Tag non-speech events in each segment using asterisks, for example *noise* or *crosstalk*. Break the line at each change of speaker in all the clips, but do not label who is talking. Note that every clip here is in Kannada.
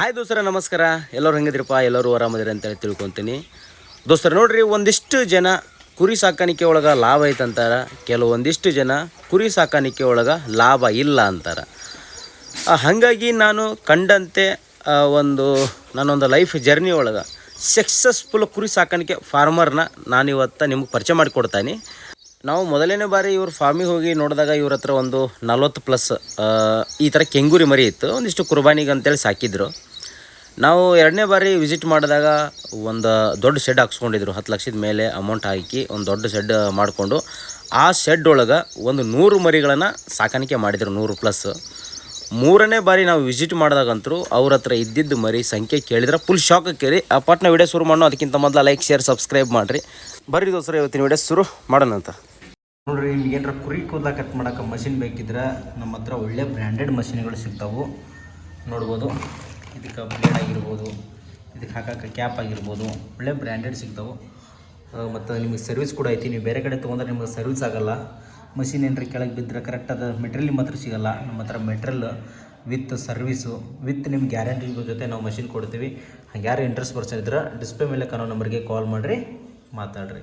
ಹಾಯ್ ದೋಸ್ತರ, ನಮಸ್ಕಾರ. ಎಲ್ಲರೂ ಹೆಂಗಿದ್ರಪ್ಪ? ಎಲ್ಲರೂ ಆರಾಮದಿರಿ ಅಂತೇಳಿ ತಿಳ್ಕೊತೀನಿ. ದೋಸ್ತರ, ನೋಡ್ರಿ, ಒಂದಿಷ್ಟು ಜನ ಕುರಿ ಸಾಕಾಣಿಕೆ ಒಳಗೆ ಲಾಭ ಐತೆ ಅಂತಾರ ಕೆಲವೊಂದಿಷ್ಟು ಜನ ಕುರಿ ಸಾಕಾಣಿಕೆ ಒಳಗೆ ಲಾಭ ಇಲ್ಲ ಅಂತಾರ. ಹಾಗಾಗಿ ನಾನು ಕಂಡಂತೆ ಒಂದು, ನಾನೊಂದು ಲೈಫ್ ಜರ್ನಿ ಒಳಗೆ ಸಕ್ಸಸ್ಫುಲ್ ಕುರಿ ಸಾಕಾಣಿಕೆ ಫಾರ್ಮರ್ನ ನಾನು ಇವತ್ತು ನಿಮ್ಗೆ ಪರಿಚಯ ಮಾಡಿಕೊಡ್ತಾನೆ. ನಾವು ಮೊದಲನೇ ಬಾರಿ ಇವ್ರ ಫಾರ್ಮಿಗೆ ಹೋಗಿ ನೋಡಿದಾಗ ಇವ್ರ ಹತ್ರ ಒಂದು ನಲ್ವತ್ತು ಪ್ಲಸ್ ಈ ಥರ ಕೆಂಗೂರಿ ಮರಿ ಇತ್ತು. ಒಂದಿಷ್ಟು ಕುರ್ಬಾನಿಗೆ ಅಂತೇಳಿ ಸಾಕಿದ್ರು. ನಾವು ಎರಡನೇ ಬಾರಿ ವಿಸಿಟ್ ಮಾಡಿದಾಗ ಒಂದು ದೊಡ್ಡ ಶೆಡ್ ಹಾಕ್ಸ್ಕೊಂಡಿದ್ರು. ಹತ್ತು ಲಕ್ಷದ ಮೇಲೆ ಅಮೌಂಟ್ ಹಾಕಿ ಒಂದು ದೊಡ್ಡ ಶೆಡ್ ಮಾಡಿಕೊಂಡು, ಆ ಶೆಡ್ ಒಳಗೆ ಒಂದು ನೂರು ಮರಿಗಳನ್ನು ಸಾಕಾಣಿಕೆ ಮಾಡಿದರು, ನೂರು ಪ್ಲಸ್ ಮೂರನೇ ಬಾರಿ ನಾವು ವಿಸಿಟ್ ಮಾಡಿದಾಗಂತರೂ ಅವ್ರ ಹತ್ರ ಇದ್ದಿದ್ದು ಮರಿ ಸಂಖ್ಯೆ ಕೇಳಿದ್ರೆ ಫುಲ್ ಶಾಕ್ ಕೇಳಿ, ಆ ಪಟ್ನ ವಿಡಿಯೋ ಶುರು ಮಾಡೋ ಅದಕ್ಕಿಂತ ಮೊದಲು ಲೈಕ್ ಶೇರ್ ಸಬ್ಸ್ಕ್ರೈಬ್ ಮಾಡಿರಿ. ಬರ್ರಿ ದೋಸ್ರ ಇವತ್ತಿನ ವಿಡಿಯೋ ಶುರು ಮಾಡೋಣ ಅಂತ. ನೋಡ್ರಿ, ನಿಮ್ಗೆ ಏನಾರ ಕುರಿ ಕೂದಲ ಕಟ್ ಮಾಡೋಕೆ ಮಷಿನ್ ಬೇಕಿದ್ರೆ, ನಮ್ಮ ಹತ್ರ ಒಳ್ಳೆ ಬ್ರ್ಯಾಂಡೆಡ್ ಮಷಿನ್ಗಳು ಸಿಗ್ತಾವೆ. ನೋಡ್ಬೋದು. ಇದಕ್ಕೆ ಬ್ಲೇಡ್ ಆಗಿರ್ಬೋದು, ಇದಕ್ಕೆ ಹಾಕಕ್ಕೆ ಕ್ಯಾಪ್ ಆಗಿರ್ಬೋದು, ಒಳ್ಳೆ ಬ್ರ್ಯಾಂಡೆಡ್ ಸಿಗ್ತಾವೆ. ಮತ್ತು ನಿಮಗೆ ಸರ್ವಿಸ್ ಕೂಡ ಐತಿ. ನೀವು ಬೇರೆ ಕಡೆ ತೊಗೊಂಡ್ರೆ ನಿಮಗೆ ಸರ್ವಿಸ್ ಆಗೋಲ್ಲ. ಮಷಿನ್ ಏನ್ರಿ ಕೆಳಗೆ ಬಿದ್ದರೆ ಕರೆಕ್ಟ್ ಅದು ಮೆಟ್ರಿಯಲ್ ನಿಮ್ಮ ಹತ್ರ ಸಿಗೋಲ್ಲ. ನಮ್ಮ ಹತ್ರ ಮೆಟ್ರಿಯಲ್ ವಿತ್ ಸರ್ವಿಸು ವಿತ್ ನಿಮ್ಮ ಗ್ಯಾರಂಟಿ ಜೊತೆ ನಾವು ಮಷಿನ್ ಕೊಡ್ತೀವಿ. ಯಾರು ಇಂಟ್ರೆಸ್ಟ್ ಪರ್ಸನ್ ಇದ್ರೆ ಡಿಸ್ಪ್ಲೇ ಮೇಲೆ ಕಾಣೋ ನಂಬರ್ಗೆ ಕಾಲ್ ಮಾಡಿರಿ, ಮಾತಾಡ್ರಿ.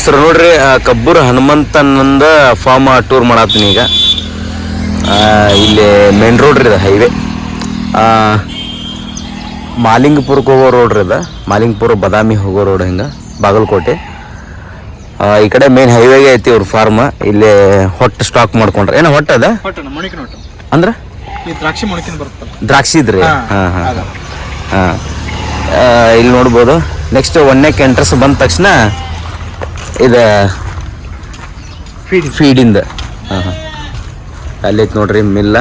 ದೋಸ್ತರ ನೋಡ್ರಿ ಕಬ್ಬೂರು ಹನುಮಂತನಂದ ಫಾರ್ಮ್ ಟೂರ್ ಮಾಡತ್ತೀನಿ ಈಗ. ಇಲ್ಲಿ ಮೇನ್ ರೋಡ್ ರೀ ಇದು ಹೈವೇ ಮಾಲಿಂಗಪುರಕ್ಕೆ ಹೋಗೋ ರೋಡ್ ರೀ ಇದೆ. ಮಾಲಿಂಗಪುರ ಬದಾಮಿ ಹೋಗೋ ರೋಡ್ ಹಿಂಗೆ ಬಾಗಲಕೋಟೆ. ಈ ಕಡೆ ಮೇನ್ ಹೈವೇಗೆ ಐತಿ ಅವ್ರ ಫಾರ್ಮ್ ಇಲ್ಲಿ ಹೊಟ್ಟು ಸ್ಟಾಕ್ ಮಾಡ್ಕೊಂಡ್ರೆ. ಏನೋ ಹೊಟ್ಟು ಅದ? ಅಂದ್ರೆ?
ದ್ರಾಕ್ಷಿ
ಇದ್ರಿ?
ಹಾ,
ಹಾಂ ಹಾಂ. ಹಾಂ. ಇಲ್ಲಿ ನೋಡ್ಬೋದು. ನೆಕ್ಸ್ಟ್ ಒನ್ನೆಕ್ ಎಂಟ್ರೆಸ್ ಬಂದ ತಕ್ಷಣ ಇದು
ಫೀಡ್
ಫೀಡಿಂದ ಹಾಂ ಹಾಂ. ಅಲ್ಲೈತೆ ನೋಡ್ರಿ ಮಿಲ್ಲ.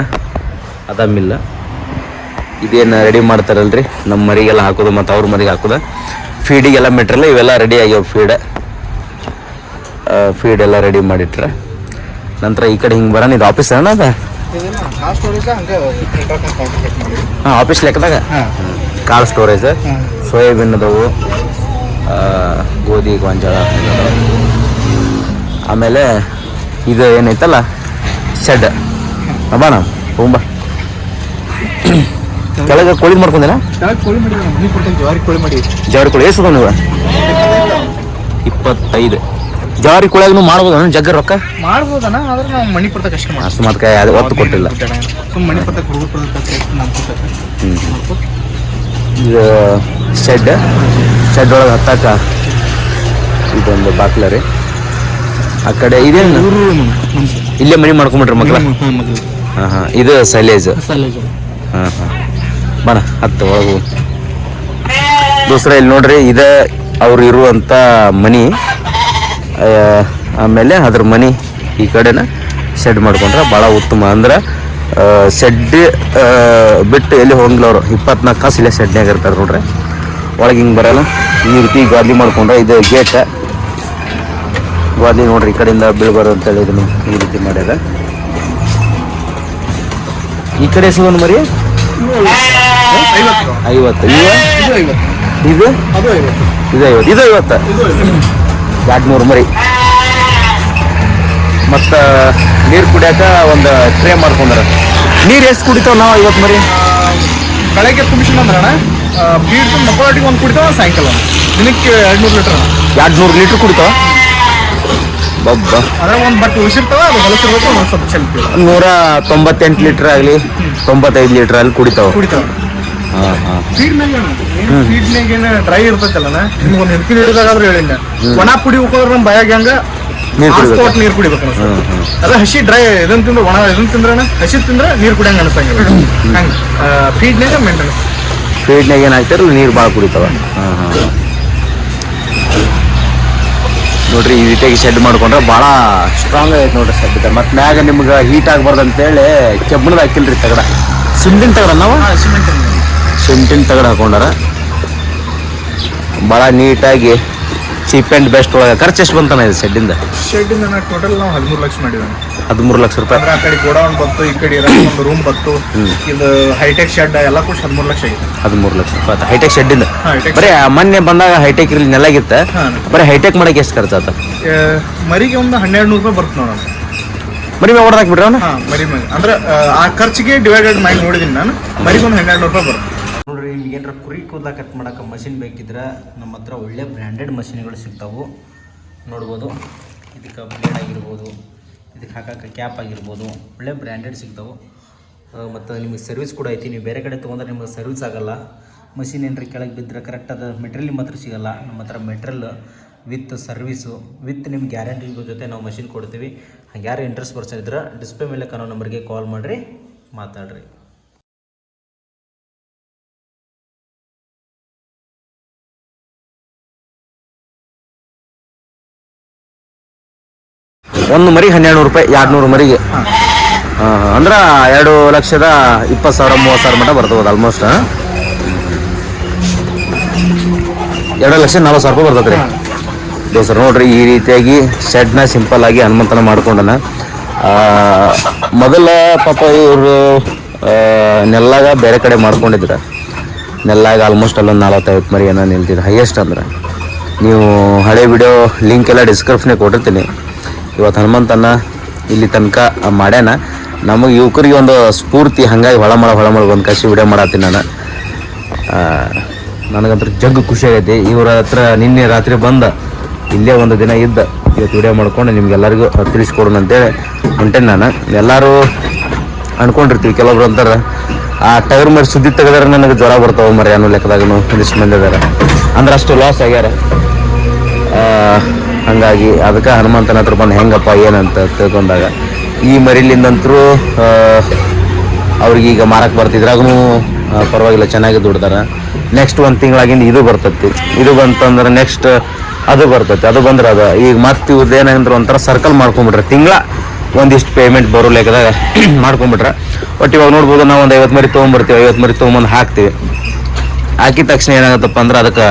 ಅದ ಮಿಲ್ಲ. ಇದೇನು ರೆಡಿ ಮಾಡ್ತಾರಲ್ರಿ? ನಮ್ಮ ಮರಿಗೆಲ್ಲ ಹಾಕೋದು ಮತ್ತು ಅವ್ರ ಮರಿಗೆ ಹಾಕೋದು. ಫೀಡಿಗೆಲ್ಲ ಮೆಟ್ರಲ್ಲ ಇವೆಲ್ಲ ರೆಡಿ ಆಗ್ಯಾವ ಫೀಡ್ ಫೀಡ್ ಎಲ್ಲ ರೆಡಿ ಮಾಡಿಟ್ರೆ. ನಂತರ ಈ ಕಡೆ ಹಿಂಗೆ ಬರೋಣ ಇದು ಆಫೀಸ್ ಅಣ್ಣ ಅದ? ಹಾಂ ಆಫೀಸ್ ಲೆಕ್ಕದಾಗ? ಕಾರ್ ಸ್ಟೋರೇಜ್ ಸೋಯಾಬೀನ್ ಅದಾವು. ಗೋಧಿ ಗೊಂಜಾಳ. ಆಮೇಲೆ ಇದು ಏನೈತಲ್ಲ ಶೆಡ್ ಬಾಣ ತುಂಬ ಕೆಳಗೆ ಕೋಳಿ ಮಾಡ್ಕೊಂದಿನ
ಕೆಳಗೆ ಕೋಳಿ. ಮಾಡಿ ಮನೆ ಕೊಡ್ತೇನೆ ಜವಾರಿ ಕೋಳಿ
ಎಷ್ಟು ನೀವು? ಇಪ್ಪತ್ತೈದು. ಜವಾರಿ ಕೋಳಿಯಾಗೂ ಮಾಡ್ಬೋದಣ್ಣ ಜಗ್ಗ ರೊಕ್ಕ?
ಮಾಡ್ಬೋದಣ್ಣ ಆದ್ರೆ ನಾವು ಮನೆ ಕೊಡ್ತಕ್ಕ ಅಷ್ಟೇ ಮಾಡಿ
ಅಷ್ಟು ಮಾತ್ರ ಅದು ಒತ್ತು ಕೊಟ್ಟಿಲ್ಲ.
ಸುಮ್ಮನೆ ಕೊಡ್ತಕ್ಕ ಹುಡುಗರು ಕೊಡ್ತಕ್ಕ
ಇದು ಶೆಡ್ ಶೆಡ್ ಒಳಗೆ ಹತ್ತಾಕ ಇದೊಂದು ಬಾಕ್ಲ ರೀ. ಆ ಕಡೆ ಇದೇನು? ಇಲ್ಲೇ ಮನೆ ಮಾಡ್ಕೊಂಬಿಟ್ರಿ ಮಕ್ಳ?
ಹಾಂ
ಹಾಂ. ಇದು ಸೈಲೇಜ್.
ಸಲೇಜು.
ಹಾಂ ಹಾಂ. ಬಣ ಹತ್ತು ಒಳಗು. ದೂಸರ ಇಲ್ಲಿ ನೋಡ್ರಿ ಇದು ಅವ್ರು ಇರುವಂಥ ಮನಿ. ಆಮೇಲೆ ಅದ್ರ ಮನಿ ಈ ಕಡೆನ ಶೆಡ್ ಮಾಡ್ಕೊಂಡ್ರೆ ಭಾಳ ಉತ್ತಮ. ಅಂದ್ರೆ ಶೆಡ್ ಬಿಟ್ಟು ಎಲ್ಲಿ ಹೋಗಿಲ್ಲ ಅವರು? ಇಪ್ಪತ್ನಾಲ್ಕು ಕಾಸು ಇಲ್ಲೇ ಶೆಡ್ನಾಗ ಇರ್ತಾರೆ ನೋಡ್ರಿ. ಒಳಗೆ ಹಿಂಗೆ ಬರೋಲ್ಲ. ಈ ರೀತಿ ಗಾದ್ಲಿ ಮಾಡ್ಕೊಂಡ್ರೆ ಇದು ಗೇಟ. ಗಾದ್ಲಿ ನೋಡ್ರಿ ಈ ಕಡೆಯಿಂದ ಬೀಳ್ಬಾರ್ದು ಅಂತೇಳಿ ಇದನ್ನು ಈ ರೀತಿ ಮಾಡ್ಯಾರ. ಈ ಕಡೆ ಸಿಗೋನ್ ಮರಿ
ಐವತ್ತು ಇದು ಐವತ್ತು.
ಇದು
ಐವತ್ತು
ಇದು? ಐವತ್ತು ಇದು ಐವತ್ತು.
ಇದು ಐವತ್ತು.
ಎರಡು ನೂರು ಮರಿ ಮತ್ತು ನೀರು ಕುಡಿಯಾಕ ಒಂದು ಟ್ರೇ ಮಾಡ್ಕೊಂಡ್ರ. ನೀರು ಎಷ್ಟು ಕುಡಿತಾವ ನಾವು ಐವತ್ತು ಮರಿ
ಕಳೆಗೆ ತುಂಬಿಸಿನ ಅಂದ್ರಣ್ಣ ಬೀಡ್ ಮಕ್ಕಳಿಗೆ ಒಂದು ಕುಡಿತಾವ ಸಾಯಂಕಾಲ ಒಂದು. ದಿನಕ್ಕೆ ಎರಡು ನೂರು ಲೀಟರ್.
ಎರಡು ನೂರು ಲೀಟ್ರ್ ಕುಡಿತಾವ ಬಬ್ಬ.
ಅದ್ರ ಒಂದು ಬಟ್ ಉಳಿಸಿರ್ತಾವ ಅದು ಹೊಲಸಿರ್ಬೇಕು ಒಂದು ಸ್ವಲ್ಪ ಚೆಲ್ತೀವಿ
ನೂರ ತೊಂಬತ್ತೆಂಟು ಲೀಟ್ರ್ ಆಗಲಿ ತೊಂಬತ್ತೈದು ಲೀಟ್ರ್ ಅಲ್ಲಿ ಕುಡಿತಾವ.
ಕುಡಿತಾವ.
ಹಾಂ ಹಾಂ
ಫೀಡ್ನಾಗ ಫೀಡ್ನಾಗ ಏನು? ಡ್ರೈ ಇರ್ತೈತಲ್ಲ ನಿಮ್ಗೆ ಒಂದು ಹೆಂಡತಿ ಹಿಡಿದಾಗಾದ್ರೂ ಹೇಳಿಲ್ಲ ಒಣ ಪುಡಿ ನಮ್ಮ ಬಾಯಾಗ ಹೆಂಗ?
ನೀರ್ ಕುಡಿಬೇಕು.
ನೀರು ಕುಡಿಬೇಕು. ಅದ ಹಸಿ ಡ್ರೈ ಇದನ್ನ ತಿಂದ್ರೆ ಒಣ ಇದನ್ನ ತಿಂದ್ರೆ ಹಸಿ ತಿಂದ್ರೆ ನೀರು ಕುಡಿಯಂಗ ಅನ್ಸಂಗಿಲ್ಲ. ಹಂಗೆ. ಫೀಡ್ನಾಗ ಮೇಂಟೆನೆನ್ಸ್
ಫೀಡ್ನಾಗ ಏನು ಹಾಕ್ತಾರಲ್ಲ ನೀರು ಭಾಳ ಕುಡಿತಾವ. ಹಾಂ ಹಾಂ ನೋಡ್ರಿ ಈ ರೀತಿಯಾಗಿ ಶೆಡ್ ಮಾಡ್ಕೊಂಡ್ರೆ ಭಾಳ ಸ್ಟ್ರಾಂಗ್ ಆಗೈತೆ ನೋಡ್ರಿ ಶೆಡ್ ಮತ್ತೆ ಮ್ಯಾಗ ನಿಮ್ಗೆ ಹೀಟ್ ಆಗಬಾರ್ದು ಅಂತೇಳಿ ಕೆಬ್ಬಣದ ಹಾಕಿಲ್ರಿ ತಗಡ. ಸಿಮೆಂಟಿನ ತಗಡ ನಾವು?
ಸಿಮೆಂಟ್
ಸಿಮೆಂಟಿನ ತಗಡ. ಹಾಕೊಂಡಾರ ಭಾಳ ನೀಟಾಗಿ ಚೀಪ್ ಆ್ಯಂಡ್ ಬೆಸ್ಟ್ ಒಳಗೆ. ಖರ್ಚು ಎಷ್ಟು ಬಂತಾನ ಇದು ಶೆಡ್ಡಿಂದ
ಶೆಡ್ ಇಂದ ಟೋಟಲ್ ನಾವು ಹದಿಮೂರು ಲಕ್ಷ ಮಾಡಿದ್ದೇವೆ
ಹದಿಮೂರು ಲಕ್ಷ ರೂಪಾಯಿ.
ಅಂದ್ರೆ ಆ ಕಡೆ ಗೋಡೌನ್ ಬಂತು ಈ ಕಡೆ ಇರೋ ಒಂದು ರೂಮ್ ಬಂತು. ಇದು ಹೈಟೆಕ್ ಶೆಡ್ ಎಲ್ಲ ಕೂಡ ಹದಿಮೂರು ಲಕ್ಷ ಆಗಿದೆ
ಹದಿಮೂರು ಲಕ್ಷ ರೂಪಾಯಿ ಹೈಟೆಕ್ ಶೆಡ್
ಇಂದ.
ಬರೀ ಆ ಮೊನ್ನೆ ಬಂದಾಗ ಹೈಟೆಕ್ ಇರಲಿ ನೆಲಾಗಿತ್ತ
ಹಾ.
ಬರೀ ಹೈಟೆಕ್ ಮಾಡಕ್ಕೆ ಎಷ್ಟು ಖರ್ಚು ಆತ
ಮರಿಗೆ ಒಂದು ಹನ್ನೆರಡು ನೂರು ರೂಪಾಯಿ ಬರುತ್ತೆ ನೋಡೋಣ
ಬರೀ ಮೇಲೆ ಹೊಡೆದಾಕ್ ಬಿಡ್ರಿ ಅವನು?
ಹಾ ಮರಿ ಮ್ಯಾಗ ಅಂದ್ರೆ ಆ, ಆ ಖರ್ಚಿಗೆ ಡಿವೈಡೆಡ್ ಮಾಡಿ ನೋಡಿದೀನಿ ನಾನು. ಮರಿಗೆ ಒಂದು ಹನ್ನೆರಡು ನೂರು ರೂಪಾಯಿ ಬರುತ್ತೆ.
ನೋಡ್ರಿ ನಿಮ್ಗೆ ಏನಾರ ಕುರಿ ಕೂದಲ ಕಟ್ ಮಾಡಕ್ಕೆ ಮಷಿನ್ ಬೇಕಿದ್ರೆ ನಮ್ಮ ಹತ್ರ ಒಳ್ಳೆ ಬ್ರ್ಯಾಂಡೆಡ್ ಮಷಿನ್ಗಳು ಸಿಗ್ತಾವು. ನೋಡ್ಬೋದು. ಇದಕ್ಕೆ ಬ್ಲೇಡ್ ಆಗಿರ್ಬೋದು. ಇದಕ್ಕೆ ಹಾಕಕ್ಕೆ ಕ್ಯಾಪ್ ಆಗಿರ್ಬೋದು. ಒಳ್ಳೆ ಬ್ರ್ಯಾಂಡೆಡ್ ಸಿಗ್ತಾವೆ. ಮತ್ತು ನಿಮಗೆ ಸರ್ವಿಸ್ ಕೂಡ ಐತಿ. ನೀವು ಬೇರೆ ಕಡೆ ತೊಗೊಂಡ್ರೆ ನಿಮಗೆ ಸರ್ವಿಸ್ ಆಗೋಲ್ಲ. ಮಷಿನ್ ಏನ್ರಿ ಕೆಳಗೆ ಬಿದ್ದರೆ ಕರೆಕ್ಟ್ ಅದ ಮೆಟ್ರಿಯಲ್ ನಿಮ್ಮ ಹತ್ರ ಸಿಗಲ್ಲ. ನಮ್ಮ ಹತ್ರ ಮೆಟ್ರಿಯಲ್ ವಿತ್ ಸರ್ವಿಸು ವಿತ್ ನಿಮ್ಮ ಗ್ಯಾರಂಟಿ ಜೊತೆ ನಾವು ಮಷಿನ್ ಕೊಡ್ತೀವಿ. ಯಾರು ಇಂಟ್ರೆಸ್ಟ್ ಪರ್ಸನ್ ಇದ್ರೆ ಡಿಸ್ಪ್ಲೇ ಮೇಲೆ ಕಾಣೋ ನಂಬರ್ಗೆ ಕಾಲ್ ಮಾಡಿರಿ, ಮಾತಾಡ್ರಿ. ಒಂದು ಮರಿ ಹನ್ನೆರಡು ನೂರು ರೂಪಾಯಿ ಎರಡು ನೂರು ಮರಿಗೆ ಅಂದ್ರೆ ಎರಡು ಲಕ್ಷದ ಇಪ್ಪತ್ತು ಸಾವಿರ, ಮೂವತ್ತು ಸಾವಿರ ಮಟ್ಟ ಬರ್ತದೆ ಆಲ್ಮೋಸ್ಟ್ ಎರಡು ಲಕ್ಷ ನಲ್ವತ್ತು ಸಾವಿರ ರೂಪಾಯಿ ಬರ್ತದೆ ರೀ. ನೋಡ್ರಿ, ಈ ರೀತಿಯಾಗಿ ಶೆಡ್ನ ಸಿಂಪಲ್ ಆಗಿ ಹನುಮಂತನ ಮಾಡ್ಕೊಂಡನ. ಮೊದಲ ಪಾಪ ಇವರು ನೆಲ್ಲಾಗ ಬೇರೆ ಕಡೆ ಮಾಡ್ಕೊಂಡಿದ್ರ. ನೆಲ್ಲಾಗ ಆಲ್ಮೋಸ್ಟ್ ಅಲ್ಲೊಂದು ನಲ್ವತ್ತೈವತ್ತು ಮರಿ ಏನೋ ನಿಲ್ತಿದ್ರು ಹೈಯೆಸ್ಟ್ ಅಂದ್ರೆ. ನೀವು ಹಳೆ ವಿಡಿಯೋ ಲಿಂಕ್ ಎಲ್ಲ ಡಿಸ್ಕ್ರಿಪ್ಷನ್ಗೆ ಕೊಟ್ಟಿರ್ತೀನಿ. ಇವತ್ತು ಹನುಮಂತನ ಇಲ್ಲಿ ತನಕ ಮಾಡ್ಯಾನ. ನಮಗೆ ಯುವಕರಿಗೆ ಒಂದು ಸ್ಫೂರ್ತಿ, ಹಾಗಾಗಿ ಹೊಳಮಳ ಹೊಳಮಳ ಒಂದು ಕಸಿ ವಿಡಿಯೋ ಮಾಡತ್ತೀನಿ ನಾನು. ನನಗಂತೂ ಜಗ್ ಖುಷಿ ಆಗೈತಿ. ಇವರ ಹತ್ರ ನಿನ್ನೆ ರಾತ್ರಿ ಬಂದ, ಇಲ್ಲೇ ಒಂದು ದಿನ ಇದ್ದ. ಇವತ್ತು ವಿಡಿಯೋ ಮಾಡ್ಕೊಂಡು ನಿಮ್ಗೆಲ್ಲರಿಗೂ ತಿಳಿಸ್ಕೊಡೋಣ ಅಂತೇಳಿ ಹೊಂಟೇನೆ ನಾನು. ಎಲ್ಲರೂ ಅಂದ್ಕೊಂಡಿರ್ತೀವಿ ಕೆಲವೊಬ್ರು ಅಂತಾರೆ, ಆ ಟೈರ್ ಮೇಲೆ ಸುದ್ದಿ ತೆಗೆದ್ರೆ ನನಗೆ ಜ್ವರ ಬರ್ತಾವೆ ಮರಿ ಅನ್ನೋ ಲೆಕ್ಕದಾಗೂ ಒಂದಿಷ್ಟು ಅದಾರ. ಅಷ್ಟು ಲಾಸ್ ಆಗ್ಯಾರ. ಹಂಗಾಗಿ ಅದಕ್ಕೆ ಹನುಮಂತನ ಹತ್ರ ಬಂದು ಹೆಂಗಪ್ಪ, ಏನಂತ ತಿಳ್ಕೊಂಡಾಗ, ಈ ಮರಿಲಿಂದಂತರೂ ಅವ್ರಿಗೆ ಈಗ ಮಾರಕ್ಕೆ ಬರ್ತಿದ್ರಾಗೂ ಪರವಾಗಿಲ್ಲ, ಚೆನ್ನಾಗಿ ದುಡ್ದಾರ. ನೆಕ್ಸ್ಟ್ ಒಂದು ತಿಂಗಳಾಗಿಂದ ಇದು ಬರ್ತೈತಿ. ಇದು ಬಂತಂದ್ರೆ ನೆಕ್ಸ್ಟ್ ಅದು ಬರ್ತೈತಿ. ಅದು ಬಂದ್ರೆ ಅದು. ಈಗ ಮತ್ತೆ ಇವ್ರದ್ದು ಏನಂದ್ರೆ ಒಂಥರ ಸರ್ಕಲ್ ಮಾಡ್ಕೊಂಬಿಟ್ರೆ, ತಿಂಗಳ ಒಂದಿಷ್ಟು ಪೇಮೆಂಟ್ ಬರೋ ಲೆಕ್ಕದಾಗ *clears throat* ಮಾಡ್ಕೊಂಬಿಟ್ರೆ ಬಟ್ ಇವಾಗ ನೋಡ್ಬೋದು ನಾವು ಒಂದು ಐವತ್ತು ಮರಿ ತೊಗೊಂಬರ್ತೀವಿ, ಐವತ್ತು ಮರಿ ತೊಗೊಂಬಂದು ಹಾಕ್ತೀವಿ. ಹಾಕಿದ ತಕ್ಷಣ ಏನಾಗುತ್ತಪ್ಪ ಅಂದ್ರೆ ಅದಕ್ಕೆ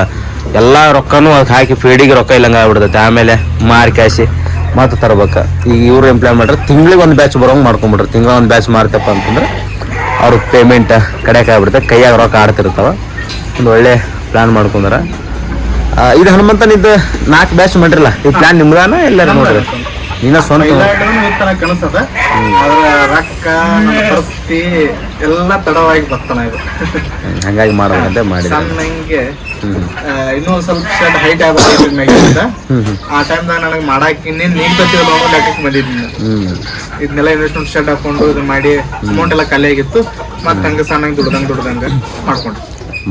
ಎಲ್ಲ ರೊಕ್ಕನೂ ಅದಕ್ಕೆ ಹಾಕಿ ಫೀಡಿಗೆ ರೊಕ್ಕ ಇಲ್ಲಂಗೆ ಆಗ್ಬಿಡ್ತೈತೆ. ಆಮೇಲೆ ಮಾರಿ ಕ್ಯಾಶಿ ಮತ್ತು ತರ್ಬೇಕು. ಈಗ ಇವ್ರು ಎಂಪ್ಲಾಯ್ ಮಾಡ್ರೆ ತಿಂಗ್ಳಿಗೆ ಒಂದು ಬ್ಯಾಚ್ ಬರೋಂಗೆ ಮಾಡ್ಕೊಂಬಿಟ್ರೆ ತಿಂಗಳ ಒಂದು ಬ್ಯಾಚ್ ಮಾಡ್ತಪ್ಪ ಅಂತಂದ್ರೆ ಅವ್ರಿಗೆ ಪೇಮೆಂಟ್ ಕಡೆಗೆ ಆಗ್ಬಿಡುತ್ತೆ. ಕೈಯಾಗ ರೊಕ್ಕ ಆಡ್ತಿರ್ತಾವೆ. ಒಂದು ಒಳ್ಳೆ ಪ್ಲ್ಯಾನ್ ಮಾಡ್ಕೊಂಡ್ರೆ. ಇದು ಹನುಮಂತನಿದ್ದು ನಾಲ್ಕು ಬ್ಯಾಚ್ ಮಾಡಿರಲ್ಲ? ಈ ಪ್ಲ್ಯಾನ್ ನಿಮ್ದಾನ ಎಲ್ಲರೂ ನೋಡ್ರಿ? ನೀನ ಸ್ವಂತ
ತನ ಕನಸದ ಆದ್ರೆ ರೊಕ್ಕ ನನ್ನ ಪರಿಸ್ಥಿತಿ ಎಲ್ಲ ತಡವಾಗಿ ಬರ್ತಾನ ಇದು.
ಹಂಗಾಗಿ ಮಾಡೋದಂತೆ ಮಾಡಿ
ಸಣ್ಣಂಗೆ ಇನ್ನೂ ಸ್ವಲ್ಪ ಶೆಡ್ ಹೈಟ್ ಆಗ್ಬೇಕು ಆ ಟೈಮ್ದಾಗ ನನಗೆ ಮಾಡಕ್ಕೆ ಇನ್ನೇನು ನಿಂತತಿವಲ್ಲ ಅನ್ನೋ ಲೆಕ್ಕಕ್ಕೆ ಬಂದಿದ್ದೀನಿ ಇದನ್ನೆಲ್ಲ ಇನ್ವೆಸ್ಟ್ಮೆಂಟ್ ಶೆಡ್ ಹಾಕೊಂಡು ಇದು ಮಾಡಿ ಅಮೌಂಟ್ ಎಲ್ಲ ಖಾಲಿ ಆಗಿತ್ತು. ಮತ್ತೆ ಹಂಗೆ ಸಣ್ಣಂಗೆ ದುಡ್ದಂಗೆ ದುಡ್ದಂಗೆ ಮಾಡ್ಕೊಂಡು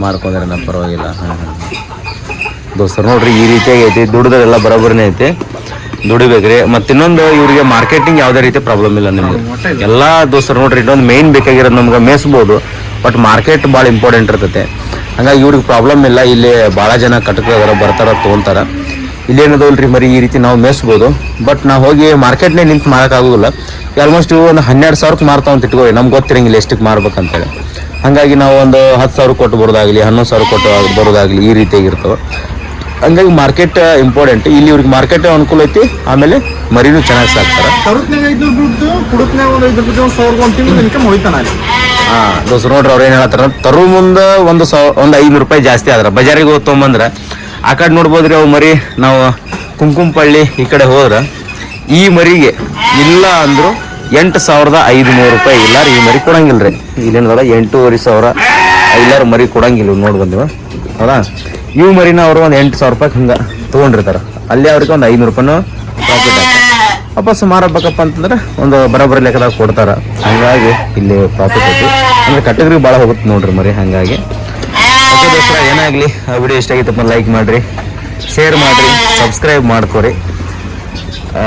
ಮಾಡ್ಕೊಂಡ್ರೆ. ನಾ ಪರವಾಗಿಲ್ಲ. ದೋಸ್ತರು ನೋಡ್ರಿ ಈ ರೀತಿಯಾಗಿ ಐತಿ. ದುಡ್ದರೆಲ್ಲ ಬರೋಬ್ಬರನೇ ಐತಿ. ದುಡಿಬೇಕ್ರಿ. ಮತ್ತೆ ಇನ್ನೊಂದು ಇವರಿಗೆ ಮಾರ್ಕೆಟಿಂಗ್ ಯಾವುದೇ ರೀತಿ ಪ್ರಾಬ್ಲಮ್ ಇಲ್ಲ ನಿಮ್ಗೆ. ಎಲ್ಲ ದೋಸ್ತರು ನೋಡ್ರಿ ಇನ್ನೊಂದು ಮೇನ್ ಬೇಕಾಗಿರೋದು ನಮ್ಗೆ ಮೇಯಿಸ್ಬೋದು ಬಟ್ ಮಾರ್ಕೆಟ್ ಭಾಳ ಇಂಪಾರ್ಟೆಂಟ್ ಇರ್ತೈತೆ. ಹಂಗಾಗಿ ಇವ್ರಿಗೆ ಪ್ರಾಬ್ಲಮ್ ಇಲ್ಲ ಇಲ್ಲಿ ಭಾಳ ಜನ ಕಟಕದವರ ಬರ್ತಾರ ತೊಗೊಂತಾರ. ಇಲ್ಲೇನದಲ್ರಿ ಮರಿ ಈ ರೀತಿ ನಾವು ಮೇಯಿಸ್ಬೋದು ಬಟ್ ನಾವು ಹೋಗಿ ಮಾರ್ಕೆಟ್ನೇ ನಿಂತು ಮಾರೋಕ್ಕಾಗೋದಿಲ್ಲ ಆಲ್ಮೋಸ್ಟ್ ಇವು ಒಂದು ಹನ್ನೆರಡು ಸಾವಿರಕ್ಕೆ ಮಾರ್ತಾವ ಅಂತ ಇಟ್ಕೊಳ್ಳಿ ನಮ್ಗೆ ಗೊತ್ತಿರಂಗಿಲ್ಲ ಎಷ್ಟಕ್ಕೆ ಮಾರ್ಬೇಕಂತೇಳಿ. ಹಾಗಾಗಿ ನಾವು ಒಂದು ಹತ್ತು ಸಾವಿರ ಕೊಟ್ಟು ಬರೋದಾಗಲಿ ಹನ್ನೊಂದು ಸಾವಿರ ಕೊಟ್ಟು ಬರೋದಾಗಲಿ ಈ ರೀತಿಯಾಗಿರ್ತವೆ ಹಂಗಾಗಿ ಮಾರ್ಕೆಟ್ ಇಂಪಾರ್ಟೆಂಟ್ ಇಲ್ಲಿ ಇವ್ರಿಗೆ ಮಾರ್ಕೆಟ್ ಅನುಕೂಲ ಐತಿ ಆಮೇಲೆ ಮರಿನೂ ಚೆನ್ನಾಗಿ ಸಾಕ್ತಾರೆ. ಹಾಂ ದೋಸ್ ನೋಡ್ರಿ ಅವ್ರು ಏನು ಹೇಳ್ತಾರ ತರು ಮುಂದೆ ಒಂದು ಸಾವಿರ ಒಂದು ಐನೂರು ರೂಪಾಯಿ ಜಾಸ್ತಿ ಆದ್ರೆ ಬಜಾರಿಗೆ ಹೋಗಿ ತೊಗೊಂಬಂದ್ರೆ ಆ ಕಡೆ ನೋಡ್ಬೋದ್ರಿ ಅವು ಮರಿ ನಾವು ಕುಂಕುಮಪಳ್ಳಿ ಈ ಕಡೆ ಹೋದ್ರೆ ಈ ಮರಿಗೆ ಇಲ್ಲ ಅಂದ್ರು ಎಂಟು ಸಾವಿರದ ಐದು ನೂರು ರೂಪಾಯಿ ಇಲ್ಲಾರ ಈ ಮರಿ ಕೊಡಂಗಿಲ್ಲ ರೀ ಇಲ್ಲೇನದ ಎಂಟೂವರೆ ಸಾವಿರ ಇಲ್ಲಾರ ಮರಿ ಕೊಡಂಗಿಲ್ಲ ನೋಡಿ ನೋಡ್ ಬಂದಿವ ಹೌದಾ? ಇವು ಮರಿನ ಅವರು ಒಂದು ಎಂಟು ಸಾವಿರ ರೂಪಾಯಿ ಹಂಗೆ ತೊಗೊಂಡಿರ್ತಾರೆ. ಅಲ್ಲಿ ಅವ್ರಿಗೆ ಒಂದು ಐನೂರು ರೂಪಾಯಿನೂ ಪ್ರಾಫಿಟ್ ಆಗ್ತದೆ. ವಾಪಸ್ ಮಾರಬೇಕಪ್ಪ ಅಂತಂದ್ರೆ ಒಂದು ಬರೋಬ್ಬರಿ ಲೆಕ್ಕದಾಗ ಕೊಡ್ತಾರ. ಹಂಗಾಗಿ ಇಲ್ಲಿ ಪ್ರಾಫಿಟ್ ಐತಿ. ಅಂದ್ರೆ ಕಟಗರಿ ಭಾಳ ಹೋಗುತ್ತೆ ನೋಡ್ರಿ ಮರಿ ಹಂಗಾಗಿ. ಏನಾಗ್ಲಿ ಏನಾಗಲಿ ವಿಡಿಯೋ ಇಷ್ಟ ಆಗಿತ್ತಪ್ಪ ಲೈಕ್ ಮಾಡಿರಿ ಶೇರ್ ಮಾಡಿರಿ ಸಬ್ಸ್ಕ್ರೈಬ್ ಮಾಡ್ಕೊರಿ. ಆ,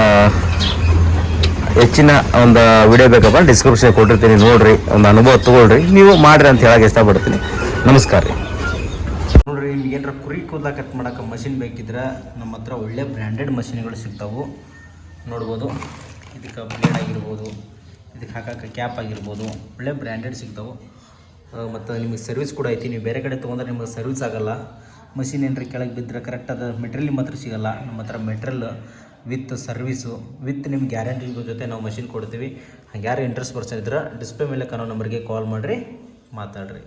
ಹೆಚ್ಚಿನ ಒಂದು ವಿಡಿಯೋ ಬೇಕಪ್ಪ ಡಿಸ್ಕ್ರಿಪ್ಷನ್ ಕೊಟ್ಟಿರ್ತೀನಿ ನೋಡ್ರಿ ಒಂದು ಅನುಭವ ತಗೊಳ್ರಿ. ನೀವು ಮಾಡ್ರಿ ಅಂತ ಹೇಳಕ್ಕೆ ಇಷ್ಟಪಡ್ತೀನಿ. ನಮಸ್ಕಾರ ರೀ. ನಿಮ್ಗೆ ಏನಾರ ಕುರಿ ಕೂದಲ ಕಟ್ ಮಾಡೋಕೆ ಮಷಿನ್ ಬೇಕಿದ್ರೆ ನಮ್ಮ ಹತ್ರ ಒಳ್ಳೆ ಬ್ರ್ಯಾಂಡೆಡ್ ಮಷಿನ್ಗಳು ಸಿಗ್ತಾವು. ನೋಡ್ಬೋದು. ಇದಕ್ಕೆ ಬ್ಲೇಡ್ ಆಗಿರ್ಬೋದು, ಇದಕ್ಕೆ ಹಾಕಕ್ಕೆ ಕ್ಯಾಪ್ ಆಗಿರ್ಬೋದು, ಒಳ್ಳೆ ಬ್ರ್ಯಾಂಡೆಡ್ ಸಿಗ್ತಾವೆ. ಮತ್ತು ನಿಮಗೆ ಸರ್ವಿಸ್ ಕೂಡ ಐತಿ. ನೀವು ಬೇರೆ ಕಡೆ ತೊಗೊಂಡ್ರೆ ನಿಮಗೆ ಸರ್ವಿಸ್ ಆಗೋಲ್ಲ.
ಮಷಿನ್ ಏನಾರ ಕೆಳಗೆ ಬಿದ್ದರೆ ಕರೆಕ್ಟ್ ಅದು ಮೆಟ್ರಿಯಲ್ ನಿಮ್ಮ ಹತ್ರ ಸಿಗೋಲ್ಲ. ನಮ್ಮ ಹತ್ರ ಮೆಟ್ರಿಯಲ್ ವಿತ್ ಸರ್ವಿಸು ವಿತ್ ನಿಮ್ಮ ಗ್ಯಾರಂಟಿ ಜೊತೆ ನಾವು ಮಷಿನ್ ಕೊಡ್ತೀವಿ. ಯಾರು ಇಂಟ್ರೆಸ್ಟ್ ಪರ್ಸನ್ ಇದ್ರೆ ಡಿಸ್ಪ್ಲೇ ಮೇಲೆ ಕಾಣೋ ನಂಬರ್ಗೆ ಕಾಲ್ ಮಾಡಿರಿ, ಮಾತಾಡ್ರಿ.